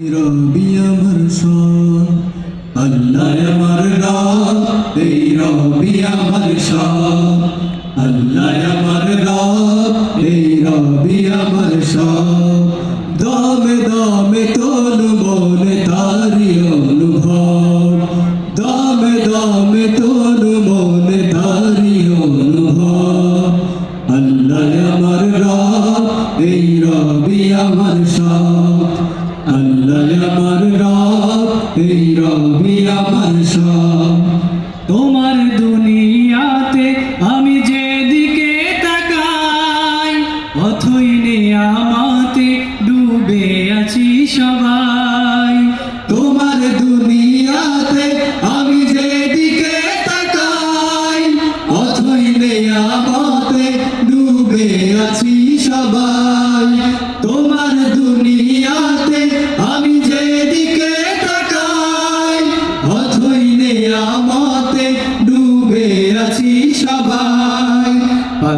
রবি আমার সব আল্লাহ আমার রব, এই রবি আমার সব আল্লাহ আমার রব, এই রবি আমার সব দমে দমে তোল মনে তারি অনুভব, দমে দমে তোল মনে তারি অনুভব। আল্লাহ আমার রব, এই রবি আমার সব আল্লাহ আমার রব, এই রবি আমার সব। তোমার দুনিয়াতে আমি যেদিকে তাকাই, অথই আমাতে ডুবে আছি সবাই। তোমার দুনিয়াতে আমি যেদিকে তাকাই, অথই আমাতে ডুবে আছি সবাই।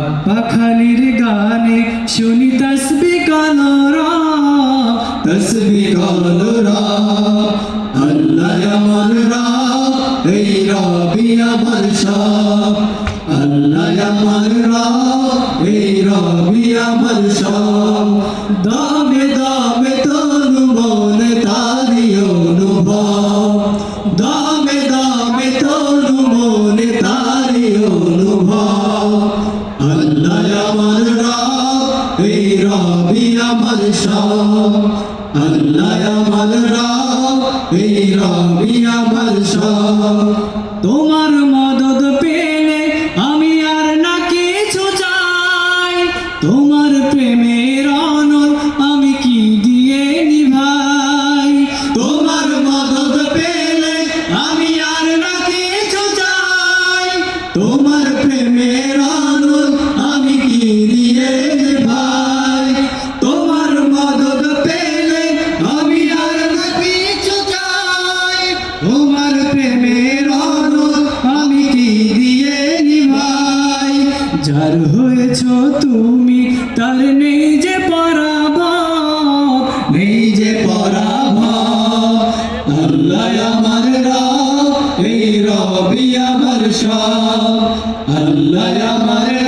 পাখালির গানে শুনি তসবি কলরা তসবি কলরা আল্লাহ আমার রব এই রবি আমার সব। আল্লাহ আমার রব এই রবি আমার সব। দামে দামে তোমার মদত পেলে আমি আর না কিছু চাই। তোমার প্রেমের অনল আমি কি দিয়ে নিভাই? তোমার মদত পেলে আমি আর না কিছু চাই। তোমার প্রেমের অনল আমি কি দিয়ে নিভাই? আল্লাহ আমার